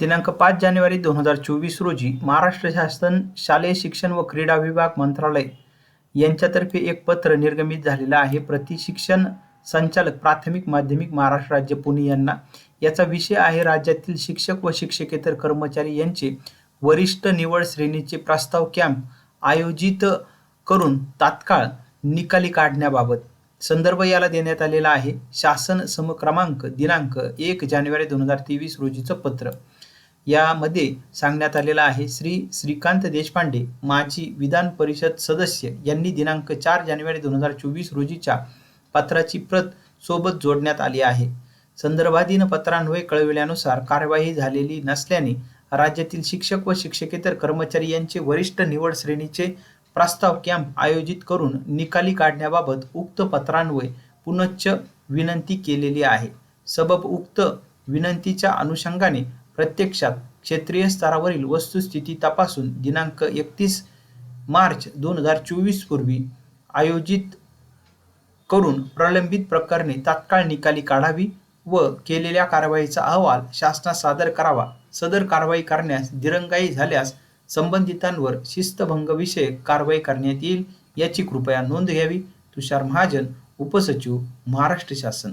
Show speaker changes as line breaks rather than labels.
दिनांक पाच जानेवारी दोन हजार चोवीस रोजी महाराष्ट्र शासन शालेय शिक्षण व क्रीडा विभाग मंत्रालय यांच्यातर्फे एक पत्र निर्गमित झालेलं आहे. प्रतिशिक्षण संचालक प्राथमिक माध्यमिक महाराष्ट्र राज्य पुणे यांना. याचा विषय आहे राज्यातील शिक्षक व शिक्षकेतर कर्मचारी यांचे वरिष्ठ निवड श्रेणीचे प्रस्ताव कॅम्प आयोजित करून तात्काळ निकाली काढण्याबाबत संदर्भ याला देण्यात आलेला आहे. शासन समक्रमांक दिनांक एक जानेवारी दोन हजार तेवीस रोजीचं पत्र. यामध्ये सांगण्यात आलेला आहे श्री श्रीकांत देशपांडे माजी विधान परिषद सदस्य यांनी दिनांक चार जानेवारी दोन हजार चोवीस रोजीच्या पत्राची प्रत सोबत जोडण्यात आली आहे. संदर्भाधीन पत्रान्वये कळविल्यानुसार कार्यवाही झालेली नसल्याने राज्यातील शिक्षक व शिक्षकेतर कर्मचारी यांचे वरिष्ठ निवड श्रेणीचे प्रस्ताव कॅम्प आयोजित करून निकाली काढण्याबाबत उक्त पत्रान्वये पुनश्च विनंती केलेली आहे. सबब उक्त विनंतीच्या अनुषंगाने प्रत्यक्षात क्षेत्रीय स्तरावरील वस्तुस्थिती तपासून दिनांक एकतीस मार्च दोन हजार चोवीस पूर्वी आयोजित करून प्रलंबित प्रकरणे तात्काळ निकाली काढावी व केलेल्या कारवाईचा अहवाल शासनास सादर करावा. सदर कारवाई करण्यास दिरंगाई झाल्यास संबंधितांवर शिस्तभंगविषयक कारवाई करण्यात येईल याची कृपया नोंद घ्यावी. तुषार महाजन उपसचिव महाराष्ट्र शासन.